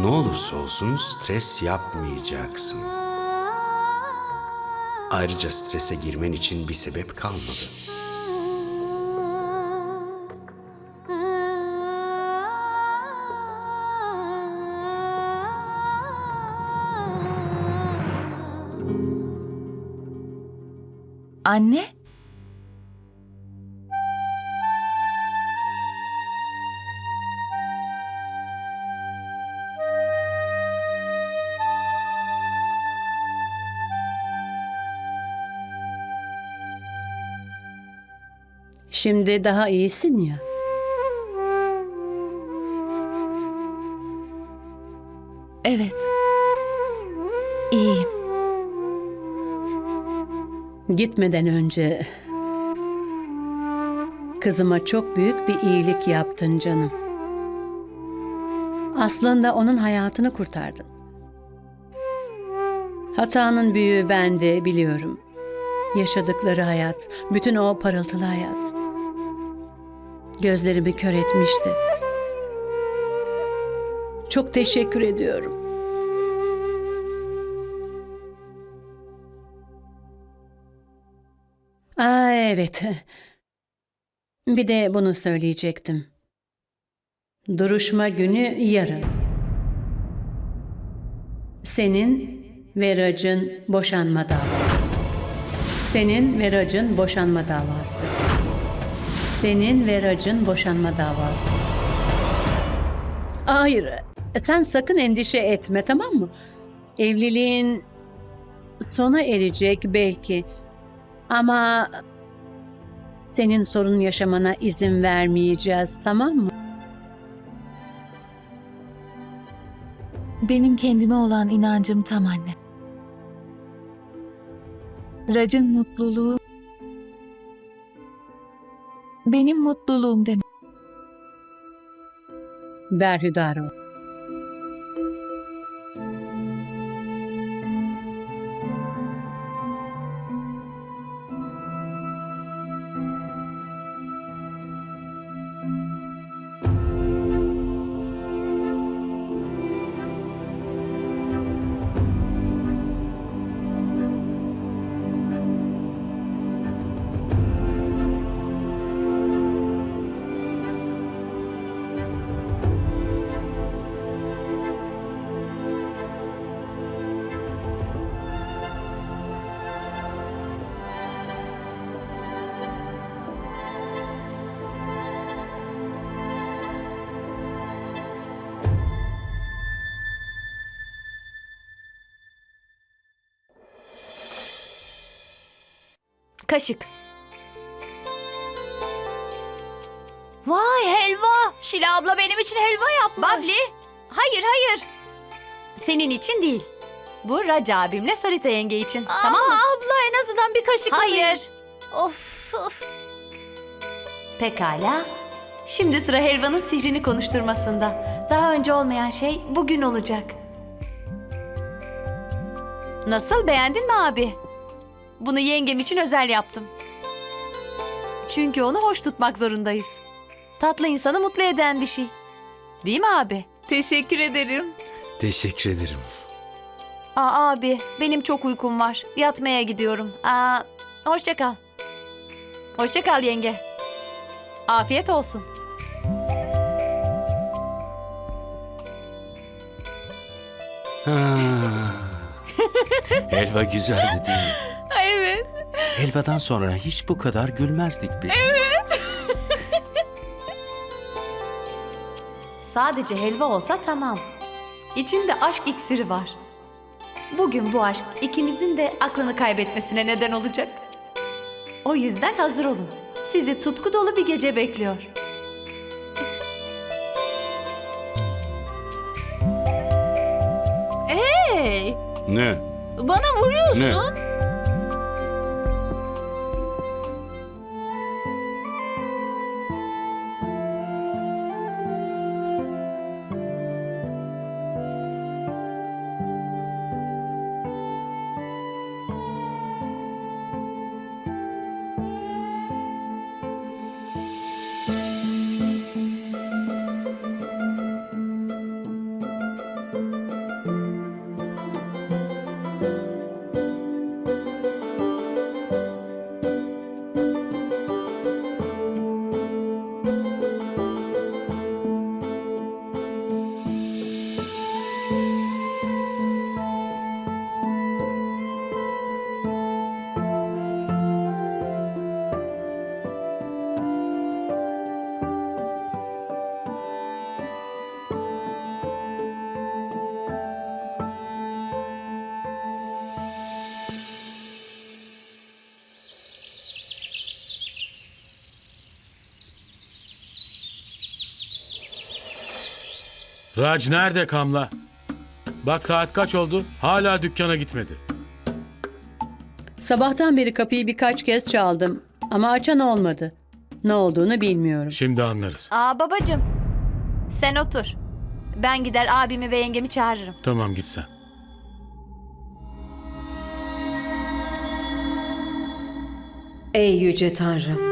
Ne olursa olsun stres yapmayacaksın. Ayrıca strese girmen için bir sebep kalmadı. Anne? Şimdi daha iyisin ya. Evet. İyiyim. Gitmeden önce kızıma çok büyük bir iyilik yaptın canım. Aslında onun hayatını kurtardın. Hatanın büyüğü ben de biliyorum. Yaşadıkları hayat, bütün o parıltılı hayat. Gözlerimi kör etmişti. Çok teşekkür ediyorum. Aa, evet. Bir de bunu söyleyecektim. Duruşma günü yarın. Senin ve Rac'ın boşanma davası. Senin ve Rac'ın boşanma davası. Senin ve Rac'ın boşanma davası. Hayır, sen sakın endişe etme tamam mı? Evliliğin sona erecek belki. Ama senin sorun yaşamana izin vermeyeceğiz, tamam mı? Benim kendime olan inancım tam anne. Rac'ın mutluluğu benim mutluluğum demek. Berhudaro. Kaşık. Vay helva. Şila abla benim için helva yapmış. Babli. Hayır hayır. Senin için değil. Bu Raca abimle Sarita yenge için. tamam mı? abla en azından bir kaşık Hayır. Of of. Pekala. Şimdi sıra helvanın sihrini konuşturmasında. Daha önce olmayan şey bugün olacak. Nasıl beğendin mi abi? Bunu yengem için özel yaptım. Çünkü onu hoş tutmak zorundayız. Tatlı insanı mutlu eden bir şey. Değil mi abi? Teşekkür ederim. Teşekkür ederim. Aa abi, benim çok uykum var. Yatmaya gidiyorum. Aa, hoşça kal. Hoşça kal yenge. Afiyet olsun. Ha. Helva güzeldi değil mi? Evet. Helvadan sonra hiç bu kadar gülmezdik biz. Sadece helva olsa tamam. İçinde aşk iksiri var. Bugün bu aşk ikimizin de aklını kaybetmesine neden olacak. O yüzden hazır olun. Sizi tutku dolu bir gece bekliyor. Hey! Ne? Bana vuruyorsun. Ne? Raj nerede Kamla? Bak saat kaç oldu? Hala dükkana gitmedi. Sabahtan beri kapıyı birkaç kez çaldım ama açan olmadı. Ne olduğunu bilmiyorum. Şimdi anlarız. Aa babacığım. Sen otur. Ben gider abimi ve yengemi çağırırım. Tamam git sen. Ey yüce Tanrım.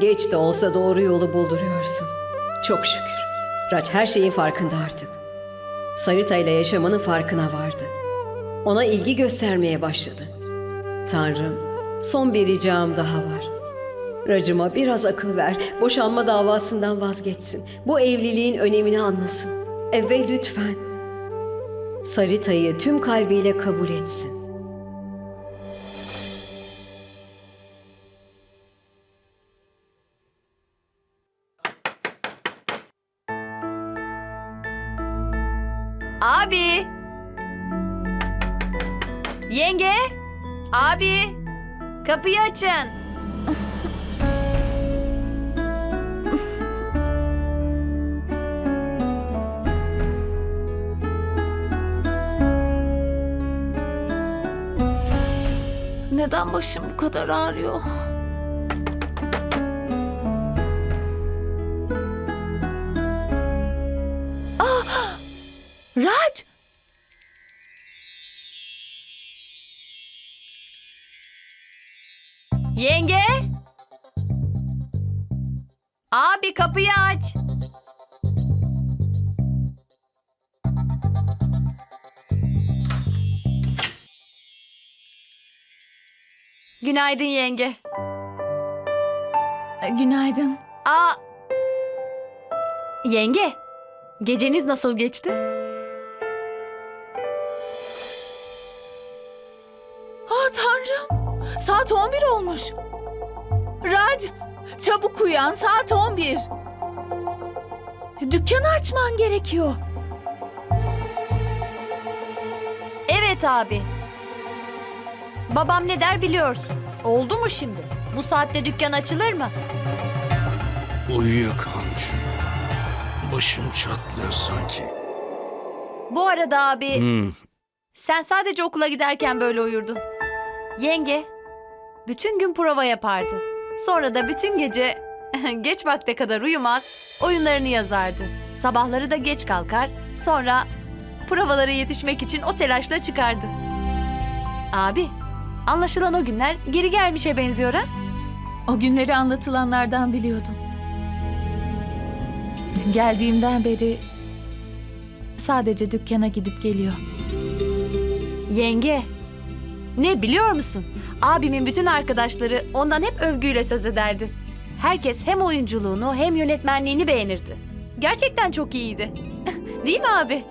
Geç de olsa doğru yolu bulduruyorsun. Çok şükür. Raç her şeyin farkında artık. Sarita ile yaşamanın farkına vardı. Ona ilgi göstermeye başladı. Tanrım, son bir ricam daha var. Racıma biraz akıl ver. Boşanma davasından vazgeçsin. Bu evliliğin önemini anlasın. E lütfen Sarita'yı tüm kalbiyle kabul etsin. Abi. Yenge. Abi. Kapıyı açın. Neden başım bu kadar ağrıyor? Raj! Yenge. Abi kapıyı aç. Günaydın yenge. E, Günaydın. Aa. Yenge. Geceniz nasıl geçti? Saat 11 olmuş. Raj, çabuk uyan. Saat 11. Dükkanı açman gerekiyor. Evet abi. Babam ne der biliyorsun. Oldu mu şimdi? Bu saatte dükkan açılır mı? Uyuyakalmış. Başım çatlıyor sanki. Bu arada abi Hmm, sen sadece okula giderken böyle uyurdun. Yenge bütün gün prova yapardı. Sonra da bütün gece geç vakte kadar uyumaz, oyunlarını yazardı. Sabahları da geç kalkar, sonra provalara yetişmek için o telaşla çıkardı. Abi, anlaşılan o günler geri gelmişe benziyor ha? O günleri anlatılanlardan biliyordum. Geldiğimden beri sadece dükkana gidip geliyor. Yenge, ne biliyor musun? Abimin bütün arkadaşları ondan hep övgüyle söz ederdi. Herkes hem oyunculuğunu hem yönetmenliğini beğenirdi. Gerçekten çok iyiydi. Değil mi abi?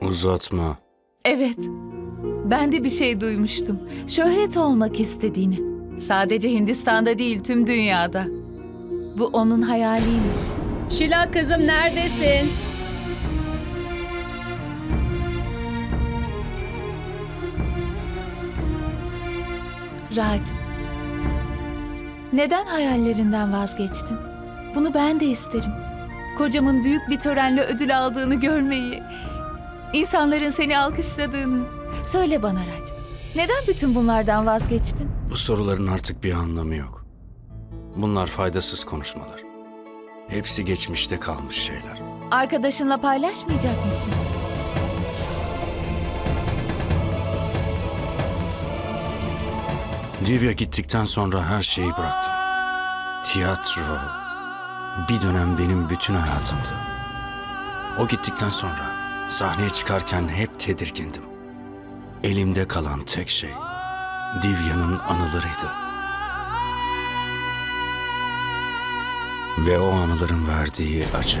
uzatma. Evet. Ben de bir şey duymuştum. Şöhret olmak istediğini. Sadece Hindistan'da değil tüm dünyada. Bu onun hayaliymiş. Şila kızım neredesin? Raj. Neden hayallerinden vazgeçtin? Bunu ben de isterim. Kocamın büyük bir törenle ödül aldığını görmeyi. insanların seni alkışladığını. Söyle bana Raj. Neden bütün bunlardan vazgeçtin? Bu soruların artık bir anlamı yok. Bunlar faydasız konuşmalar. Hepsi geçmişte kalmış şeyler. Arkadaşınla paylaşmayacak mısın? Divya gittikten sonra her şeyi bıraktım. Tiyatro bir dönem benim bütün hayatımdı. O gittikten sonra sahneye çıkarken hep tedirgindim. Elimde kalan tek şey Divya'nın anılarıydı. Ve o anıların verdiği acı.